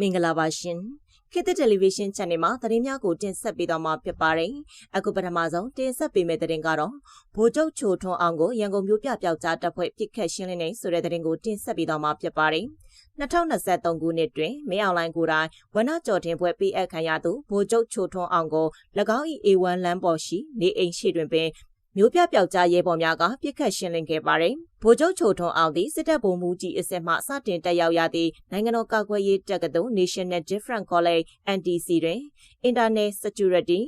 မင်္ဂလာပါရှင်ခေတ်သစ်တယ်လီဗီရှင်း channel မှာသတင်းများကိုတင်ဆက်ပေးသွားမှာဖြစ်ပါတယ်အခုပထမဆုံးတင်ဆက်ပေးမယ့်သတင်းကတော့ဗိုလ်ချုပ်ချိုထွန်းအောင်ကိုရန်ကုန်မြို့ပြပျောက်ကြားတပ်ဖွဲ့ပြစ်ခတ်ရှင်းလင်းနေဆိုတဲ့သတင်းကိုတင်ဆက်ပေးသွားမှာဖြစ်ပါတယ်2023ခုနှစ်တွင်မင်းအောင်လိုင်းကိုယ်တိုင်ဝနကြော်တင်ပွဲပေးအပ်ခံရသူဗိုလ်ချုပ်ချိုထွန်းအောင်ကို၎င်း၏ A1 လမ်းပေါ်ရှိနေအိမ်ရှိတွင်ပင် မြို့ပြပျောက်ကြားရဲဘော်များကပြစ်ခတ်ရှင်းလင်းခဲ့ပါတယ်။ဗိုလ်ချုပ်ချိုထွန်းအောင်သည်စစ်တပ်ဗိုလ်မှူးကြီးအစစ်မှစတင်တက်ရောက်ရသည့်နိုင်ငံတော်ကာကွယ်ရေးတပ်ကသို့ National Different College NTC တွင် Internet Security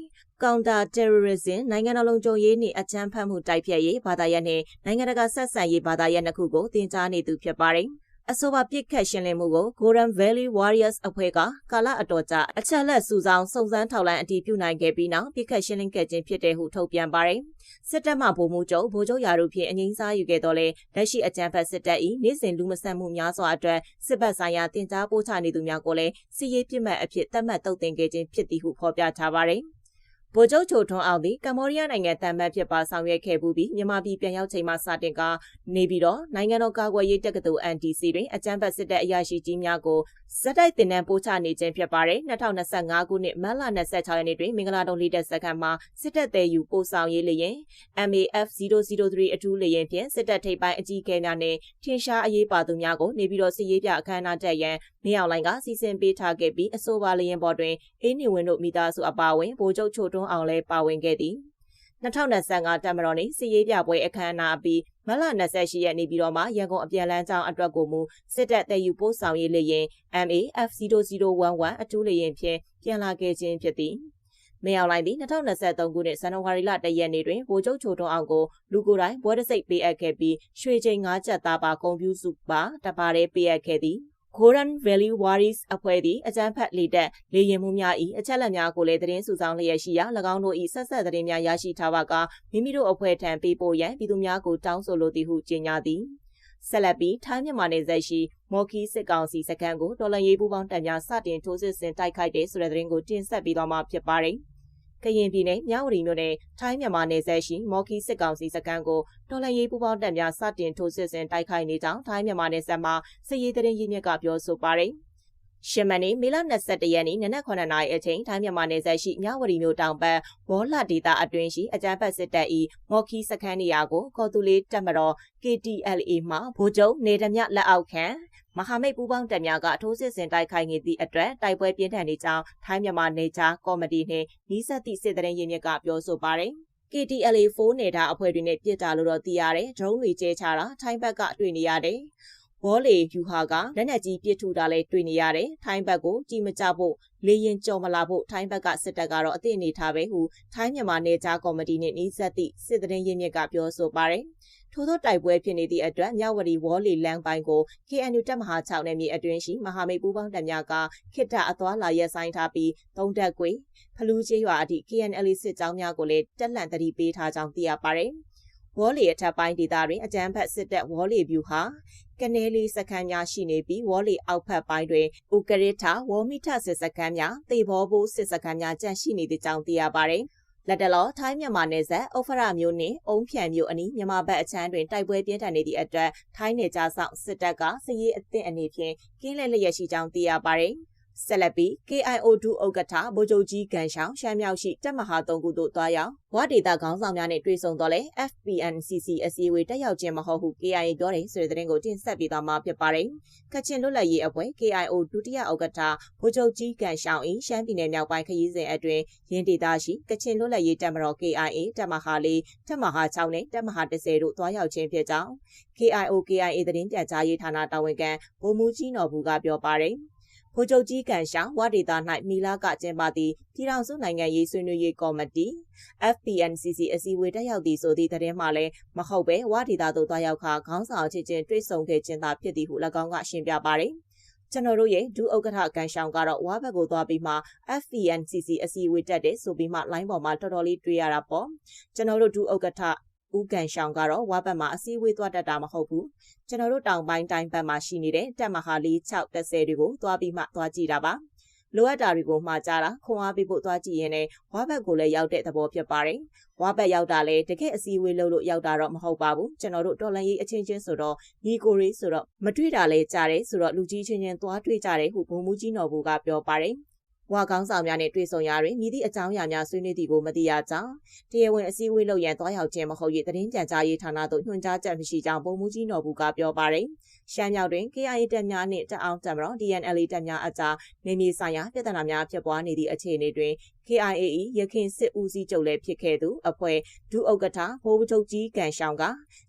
Counter Terrorism နိုင်ငံတော်လုံခြုံရေးနှင့်အကြမ်းဖက်မှုတိုက်ဖျက်ရေးဘာသာရပ်နှင့်နိုင်ငံတကာဆက်ဆံရေးဘာသာရပ်နှစ်ခုကိုသင်ကြားနေသူဖြစ်ပါတယ်။ အဆိုပါပြစ်ခတ်ရှင်းလင်းမှုကို Golden Valley Warriors အဖွဲ့ကကာလအတော်ကြာအချက်လက်စုဆောင်စုံစမ်းထောက်လှမ်းအတည်ပြုနိုင်ခဲ့ပြီးနောက်ပြစ်ခတ်ရှင်းလင်းခဲ့ခြင်းဖြစ်တဲ့ဟုထုတ်ပြန်ပါတယ်။စစ်တပ်မှဗိုလ်မှူးချုပ်ဗိုလ်ချုပ်ရာတို့ဖြင့်အငိမ့်စားယူခဲ့တော့လေလက်ရှိအကြမ်းဖက်စစ်တပ်၏နေ့စဉ်လူမဆန်မှုများစွာအတွက်စစ်ဘက်ဆိုင်ရာတင် जा ပို့ချနေသူများကိုလည်းစီရေးပြစ်မှတ်အဖြစ်သတ်မှတ်တုတ်တင်ခဲ့ခြင်းဖြစ်သည်ဟုဖော်ပြထားပါတယ်။ ဗိုလ်ချုပ်ချိုထွန်းအောင်သည်ကမ္ဘောဒီးယားနိုင်ငံတန်မတ်ဖြစ်ပါဆောင်ရွက်ခဲ့မှုပြီးမြန်မာပြည်ပြန်ရောက်ချိန်မှစတင်ကနေပြီးတော့နိုင်ငံတော်ကာကွယ်ရေးတက္ကသိုလ် NTC တွင်အကြမ်းဖက်စစ်တပ်အရာရှိကြီးများကိုဇက်တိုက်တင်နန်းပို့ချနေခြင်းဖြစ်ပါတယ်2025ခုနှစ်မတ်လ26ရက်နေ့တွင်မင်္ဂလာတုံးလေးတက်စခန်းမှာစစ်တပ်သေးယူပို့ဆောင်ရေးလျင် MAF 003အထူးလျင်ဖြင့်စစ်တပ်ထိပ်ပိုင်းအကြီးအကဲများနဲ့ထင်ရှားအရေးပါသူများကိုနေပြီးတော့စစ်ရေးပြအခမ်းအနားတက်ရန်မြေအောင်လိုင်းကစီစဉ်ပေးထားခဲ့ပြီးအဆိုပါလျင်ပေါ်တွင်အေးနေဝင်တို့မိသားစုအပါအဝင်ဗိုလ်ချုပ်ချိုတွန်းအောင်လည်းပါဝင်ခဲ့သည်2025တက်မတော်နေ့စီရေးပြပွဲအခမ်းအနားပြီးမလ28ရက်နေ့ပြီးတော့မှရန်ကုန်အပြန်လန်းကြောင်းအတွက်ကိုမူစစ်တပ်တည်ယူပို့ဆောင်ရေးလေရင် MAF 0011 အထူးလေရင်ဖြင့်ပြန်လာခဲ့ခြင်းဖြစ်သည်မင်းအောင်လိုင်းသည်2023ခုနှစ်ဇန်နဝါရီလ1ရက်နေ့တွင်ဗိုလ်ချုပ်ချိုထွန်းအောင်ကိုလူကိုယ်တိုင်ဘွဲတစိတ်ပေးအပ်ခဲ့ပြီးရွှေချိန်၅ချက်သားပါဂုံပြူစုပါတပါးတည်းပေးအပ်ခဲ့သည် Golden Valley Warriors အဖွဲ့သည်အကြမ်းဖက်လေတပ်လေရင်မှုများ၏အချက်လက်များကိုလည်းသတင်းစုဆောင်လျက်ရှိရာ၎င်းတို့၏ဆက်ဆက်သတင်းများရရှိထားပါကမိမိတို့အဖွဲ့ထံပေးပို့ရန်ပြည်သူများကိုတောင်းဆိုလိုသည်ဟုကြေညာသည်ဆက်လက်ပြီးထိုင်းမြန်မာနယ်စပ်ရှိမော်ခီစစ်ကောင်စီစခန်းကိုတော်လန်ရေးပူးပေါင်းတပ်များစတင်ထိုးစစ်ဆင်တိုက်ခိုက်တဲ့ဆိုတဲ့သတင်းကိုတင်ဆက်ပေးသွားမှာဖြစ်ပါတယ်။ ကရင်ပြည်နယ်မြဝတီမြို့နယ်ထိုင်းမြန်မာနယ်စပ်ရှိမော်ခီစစ်ကောင်စီစခန်းကိုတော်လှန်ရေးပူးပေါင်းတပ်များစတင်ထိုးစစ်ဆင်တိုက်ခိုက်နေကြောင်းထိုင်းမြန်မာနယ်စပ်မှာစစ်ရေးတရင်ရင်းမြစ်ကပြောဆိုပါတယ်။ ရှမန်နေမေလ22ရက်နေ့နနက်9နာရီအချိန်ထိုင်းမြန်မာနယ်စပ်ရှိမြဝတီမြို့တောင်ဘက်ဝေါ်လှဒေသအတွင်းရှိအကြမ်းဖက်စစ်တပ်၏မော်ခီစခန်းနေရာကိုကော်တူလေးတပ်မတော် KTLA မှဗိုလ်ချုပ်နေဒမြလက်အောက်ခံမဟာမိတ်ပူးပေါင်းတပ်များကထိုးစစ်ဆင်တိုက်ခိုက်နေသည့်အတွက်တိုက်ပွဲပြင်းထန်နေကြောင်းထိုင်းမြန်မာနေချာကော်မတီနှင့်နီးစပ်သည့်စစ်တရင်ရင်းမြစ်ကပြောဆိုပါတယ်။ KTLA 4နေတာအဖွဲ့တွေနဲ့ပြစ်တာလို့တော့သိရတယ်။ဒရုန်းတွေကျဲချတာထိုင်းဘက်ကတွေ့နေရတယ်။ ဘောလေယူဟာကလက်နက်ကြီးပစ်ထူတာလည်းတွေ့နေရတယ်။ထိုင်းဘက်ကိုကြည်မကြဖို့လေရင်ကြော်မလာဖို့ထိုင်းဘက်ကစစ်တပ်ကတော့အသင့်အနေထားပဲဟုထိုင်းမြန်မာနယ်ခြားကော်မတီနဲ့နှီးစပ်သည့်စစ်တရင်ရင်းမြစ်ကပြောဆိုပါတယ်။ထို့သောတိုက်ပွဲဖြစ်နေသည့်အတွက်မြဝတီဝေါ်လီလမ်းပိုင်းကို KNU တပ်မဟာ6နယ်မြေအတွင်းရှိမဟာမိတ်ပူးပေါင်းတပ်များကခိတ္တအသွာလာရက်ဆိုင်ထားပြီးသုံးတက်ကွေဖလူးကျေးရွာအထိ KNL စစ်ကြောင်းများကိုလည်းတက်လှန့်တတိပေးထားကြောင်းသိရပါတယ်။ ဝေါ်လီအထက်ပိုင်းဒေသတွင်အကြမ်းဖက်စစ်တပ်ဝေါ်လီဗျူဟာကနေလီစခန်းများရှိနေပြီးဝေါ်လီအောက်ဖက်ပိုင်းတွင်ဥကရစ်ထာဝေါ်မီထစစ်စခန်းများတေဘောဘိုးစစ်စခန်းများကျန့်ရှိနေသည့်ကြောင်းသိရပါတယ်။လက်တလောထိုင်းမြန်မာနယ်စပ်အုတ်ဖရမြို့နှင့်အုံဖြံမြို့အနီးမြန်မာဘက်အချမ်းတွင်တိုက်ပွဲပြင်းထန်နေသည့်အတွက်ထိုင်းနယ်ကြားဆောင်စစ်တပ်ကစစ်ရေးအသင့်အနေဖြင့်ကင်းလဲလျက်ရှိကြောင်းသိရပါသည် ဆက်လက်ပြီး KIO ဒုဥက္ကဋ္ဌဗိုလ်ချုပ်ကြီးဂန်ရှောင်းရှမ်းမြောက်ရှိတပ်မဟာ၃ခုသို့တွားရောက်ဝဒေတာခေါင်းဆောင်များနဲ့တွေ့ဆုံတော့လဲ FPNCC အစည်းအဝေးတက်ရောက်ခြင်းမဟုတ်ဟု KIA ပြောတယ်ဆိုတဲ့သတင်းကိုတင်ဆက်ပေးသွားမှာဖြစ်ပါတယ်။ကချင်လွတ်လပ်ရေးအဖွဲ့ KIO ဒုတိယဥက္ကဋ္ဌဗိုလ်ချုပ်ကြီးကန်ရှောင်း၏ရှမ်းပြည်နယ်မြောက်ပိုင်းခရီးစဉ်အတွင်းရင်းဒေသရှိကချင်လွတ်လပ်ရေးတပ်မတော် KIA တပ်မဟာ၄တပ်မဟာ6နဲ့တပ်မဟာ10တို့တွားရောက်ခြင်းဖြစ်ကြောင်း KIO KIA သတင်းပြန်ကြားရေးဌာနတာဝန်ခံဗိုလ်မှူးကြီးနော်ဘူးကပြောပါတယ်။ ဗိုလ်ချုပ်ကြီးကန်ရှာဝဒေတာ၌မီလာကကျင်းပသည့်ပြည်ထောင်စုနိုင်ငံရေးဆွေးနွေးရေးကော်မတီ FPNCC အစည်းအဝေးတက်ရောက်သည့်ဆိုသည့်သတင်းမှလည်းမဟုတ်ပဲဝဒေတာသို့တွားရောက်ခါခေါင်းဆောင်ချင်းချင်းတွေ့ဆုံခဲ့ခြင်းသာဖြစ်သည်ဟု၎င်းကရှင်းပြပါတယ်ကျွန်တော်တို့ရဲ့ဒုဥက္ကဋ္ဌကန်ရှောင်းကတော့ဝါဘက်ကိုသွားပြီးမှ FPNCC အစည်းအဝေးတက်တယ်ဆိုပြီးမှ line ပေါ်မှာတော်တော်လေးတွေ့ရတာပေါ့ကျွန်တော်တို့ဒုဥက္ကဋ္ဌ ဦးကန်ရှောင်းကတော့ဝါဘက်မှာအစည်းအဝေးသွားတတ်တာမဟုတ်ဘူးကျွန်တော်တို့တောင်ပိုင်းတိုင်းဘက်မှာရှိနေတဲ့တက်မဟာလေး6 10တွေကိုသွားပြီးမှသွားကြည့်တာပါလိုအပ်တာတွေကိုမှားကြတာခွန်အားပေးဖို့သွားကြည့်ရင်လည်းဝါဘက်ကိုလည်းရောက်တဲ့သဘောဖြစ်ပါတယ်။ဝါဘက်ရောက်တာလည်းတကယ်အစည်းအဝေးလုပ်လို့ရောက်တာတော့မဟုတ်ပါဘူး။ကျွန်တော်တို့တော်လန်ရေးအချင်းချင်းဆိုတော့ညီကိုရေးဆိုတော့မတွေ့တာလဲကြားတယ်ဆိုတော့လူကြီးချင်းချင်းသွားတွေ့ကြတယ်ဟုဘုံမူကြီးနော်ဘူးကပြောပါတယ်။ ဝါကောင်းဆောင်များနဲ့တွေ့ဆုံရာတွင်မြည်သည့်အကြောင်းအရာများဆွေးနွေးသည်ကိုမသိရကြောင်းတရားဝင်အစည်းအဝေးလုပ်ရန်တွားရောက်ခြင်းမဟုတ်၍သတင်းကြံကြားရေးဌာနသို့ညွှန်ကြားချက်မရှိကြောင်းပုံမှုကြီးနော်ဘူးကပြောပါရယ်ရှမ်းမြောက်တွင် KIA တပ်များနှင့်တပ်အောင်တပ်မတော် DNL တပ်များအကြားနေမြေဆိုင်ရာပြည်ထနာများဖြစ်ပွားနေသည့်အခြေအနေတွင် KIA ၏ရခိုင်စစ်ဦးစီးချုပ်လည်းဖြစ်ခဲ့သူအဖွဲ့ဒုဥက္ကဋ္ဌဘိုးဘုချုပ်ကြီးကန်ရှောင်းက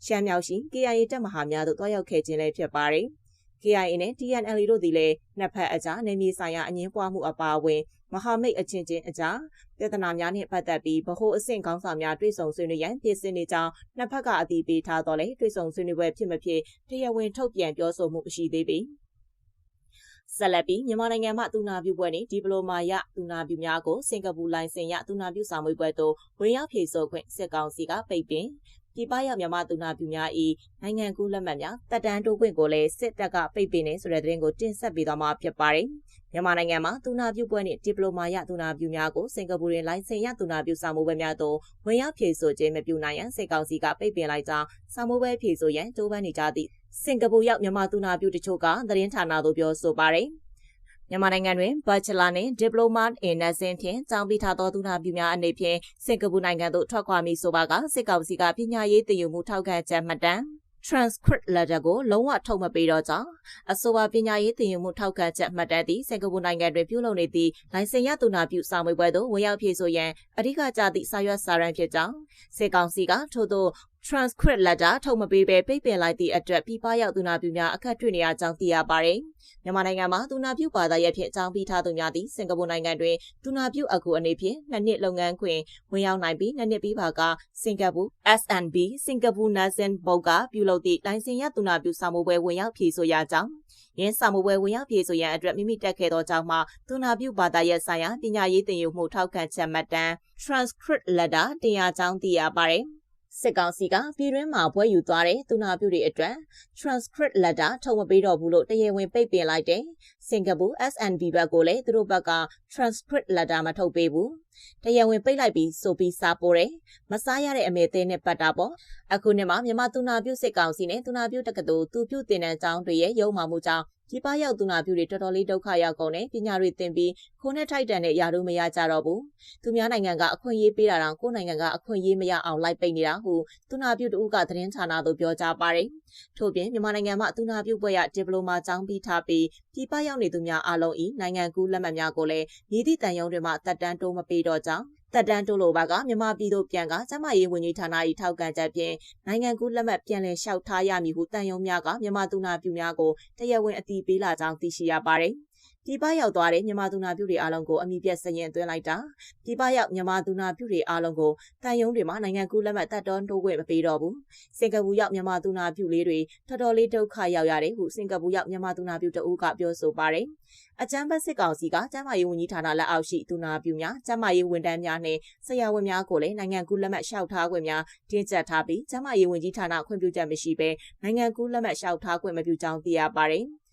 ရှမ်းမြောက်ရှိ KIA တပ်မဟာများသို့တွားရောက်ခဲ့ခြင်းလည်းဖြစ်ပါရယ် KIA နဲ့ TNL တို့သည်လည်းနှစ်ဖက်အကြားနေမြေဆိုင်ရာအငင်းပွားမှုအပါအဝင်မဟာမိတ်အချင်းချင်းအကြားပြဿနာများနှင့်ပတ်သက်ပြီးဗဟိုအဆင့်ခေါင်းဆောင်များတွေ့ဆုံဆွေးနွေးရန်ပြင်ဆင်နေကြောင်းနှစ်ဖက်ကအတည်ပြုထားတော့လေတွေ့ဆုံဆွေးနွေးပွဲဖြစ်မဖြစ်တရားဝင်ထုတ်ပြန်ပြောဆိုမှုမရှိသေးပေဆက်လက်ပြီးမြန်မာနိုင်ငံမှသူနာပြုပွဲနှင့်ဒီပလိုမာရသူနာပြုများကိုစင်ကာပူလိုင်စင်ရသူနာပြုစာမေးပွဲသို့ဝင်ရောက်ဖြေဆိုခွင့်စစ်ကောင်စီကပိတ်ပင် ပြည်ပရောက်မြန်မာသူနာပြုများ၏နိုင်ငံကူးလက်မှတ်များတက်တန်းတိုးခွင့်ကိုလည်းစစ်တပ်ကပိတ်ပင်နေဆိုတဲ့သတင်းကိုတင်ဆက်ပေးသွားမှာဖြစ်ပါတယ်။မြန်မာနိုင်ငံမှာသူနာပြုပွဲနှင့်ဒီပလိုမာရသူနာပြုများကိုစင်ကာပူတွင်လိုင်စင်ရသူနာပြုစာမိုးပွဲများသို့ဝင်ရောက်ဖြေဆိုခြင်းမပြုနိုင်ရန်စစ်ကောင်စီကပိတ်ပင်လိုက်ကြောင်းစာမိုးပွဲဖြေဆိုရန်ကြိုးပမ်းနေကြသည့်စင်ကာပူရောက်မြန်မာသူနာပြုတချို့ကသတင်းဌာနသို့ပြောဆိုပါတယ်။ မြန်မာနိုင်ငံတွင် Bachelor နှင့် Diploma in Nursing ဖြင့်ကျောင်းပြီးထားသောသူနာပြုများအနေဖြင့်စင်ကာပူနိုင်ငံသို့ထွက်ခွာမည်ဆိုပါကစစ်ကောင်စီကပညာရေးတည်ယူမှုထောက်ခံချက်မှတ်တမ်း transcript letter ကိုလုံးဝထုတ်မပေးတော့ကြောင်းအဆိုပါပညာရေးသင်ယူမှုထောက်ခံချက်မှတ်တမ်းသည့်စင်ကာပူနိုင်ငံတွင်ပြုလုပ်နေသည့်လိုင်စင်ရသူနာပြုစာမေးပွဲသို့ဝင်ရောက်ဖြည့်ဆို့ရန်အဓိကကျသည့်စာရွက်စာတမ်းဖြစ်ကြောင်းစေကောင်စီကထို့သော transcript letter ထုတ်မပေးဘဲပိတ်ပင်လိုက်သည့်အတွက်ပြည်ပရောက်သူနာပြုများအခက်တွေ့နေရကြောင်းသိရပါတယ်။မြန်မာနိုင်ငံမှာသူနာပြုဘာသာရပ်ဖြင့်အကြောင်းပြထားသူများသည်စင်ကာပူနိုင်ငံတွင်သူနာပြုအကူအနေဖြင့်နှစ်နှစ်လုပ်ငန်းခွင်ဝင်ရောက်နိုင်ပြီးနှစ်နှစ်ပြီးပါကစင်ကာပူ SNB စင်ကာပူ Nursing Board ကပြုလုပ်သည့်လိုင်စင်ရသူနာပြုစာမိုးပွဲဝင်ရောက်ဖြည့်ဆို့ရကြောင်းရင်းစာမိုးပွဲဝင်ရောက်ဖြည့်ဆို့ရန်အတွက်မိမိတက်ခဲ့သောကြောင့်မှသူနာပြုဘာသာရပ်ဆိုင်ရာပညာရေးသင်ယူမှုထောက်ခံချက်မှတ်တမ်း transcript letter တင်ရကြောင်းသိရပါတယ်။ စစ်ကောင်စီကပြည်တွင်းမှာဘွဲယူသွားတဲ့သူနာပြုတွေအတွက် transcript letter ထုတ်မပေးတော့ဘူးလို့တရားဝင်ပိတ်ပင်လိုက်တယ်။စင်ကာပူ SNB ဘက်ကိုလည်းသူတို့ဘက်က transcript letter မထုတ်ပေးဘူး။တရားဝင်ပိတ်လိုက်ပြီးဆိုပြီးစာပို့တယ်။မစားရတဲ့အမေသေးနဲ့ပတ်တာပေါ့။အခုနှစ်မှာမြန်မာသူနာပြုစစ်ကောင်စီနဲ့သူနာပြုတက္ကသိုလ်သူပြုတင်တဲ့အကြောင်းတွေရဲ့ရုံမှမှုကြောင့်ပြည်ပရောက်သူနာပြုတွေတော်တော်လေးဒုက္ခရောက်ကုန်တယ်ပညာတွေသင်ပြီးခိုးနဲ့ထိုက်တန်တဲ့ယာတို့မရကြတော့ဘူးသူများနိုင်ငံကအခွင့်အရေးပေးတာတောင်ကိုယ်နိုင်ငံကအခွင့်အရေးမရအောင်လိုက်ပိတ်နေတာဟုသူနာပြုတူကသတင်းဌာနသို့ပြောကြားပါတယ်ထို့ပြင်မြန်မာနိုင်ငံမှာသူနာပြုဘွဲ့ရဒီပလိုမာကျောင်းပြီးထားပြီးပြည်ပရောက်နေသူများအလုံးဤနိုင်ငံကူးလက်မှတ်များကိုလည်းမြည်သည့်တန်ယုံတွေမှာတက်တန်းတိုးမပေးတော့ကြောင်းတက်တန်းတိုးလိုပါကမြန်မာပြည်သို့ပြန်ကကျမရေးဝန်ကြီးဌာန၏ထောက်ခံချက်ဖြင့်နိုင်ငံကူးလက်မှတ်ပြန်လည်လျှောက်ထားရမည်ဟုတန်ယုံများကမြန်မာသူနာပြုများကိုတရားဝင်အတည်ပြုလာကြောင်းသိရှိရပါတယ်။ ပြည်ပရောက်သွားတဲ့မြန်မာသူနာပြုတွေအားလုံးကိုအမိပြက်စရင်သွင်းလိုက်တာပြည်ပရောက်မြန်မာသူနာပြုတွေအားလုံးကိုတန်ယုံတွေမှာနိုင်ငံကူးလက်မှတ်တတ်တော်တိုးခွင့်မပေးတော့ဘူးစင်ကာပူရောက်မြန်မာသူနာပြုလေးတွေတော်တော်လေးဒုက္ခရောက်ရတယ်ဟုစင်ကာပူရောက်မြန်မာသူနာပြုတအူးကပြောဆိုပါတယ်အကြမ်းဖက်စစ်ကောင်စီကကျန်းမာရေးဝန်ကြီးဌာနလက်အောက်ရှိသူနာပြုများကျန်းမာရေးဝန်ထမ်းများနဲ့ဆရာဝန်များကိုလည်းနိုင်ငံကူးလက်မှတ်လျှောက်ထားခွင့်များတင်းကျပ်ထားပြီးကျန်းမာရေးဝန်ကြီးဌာနခွင့်ပြုချက်မရှိဘဲနိုင်ငံကူးလက်မှတ်လျှောက်ထားခွင့်မပြုကြောင်းသိရပါတယ်။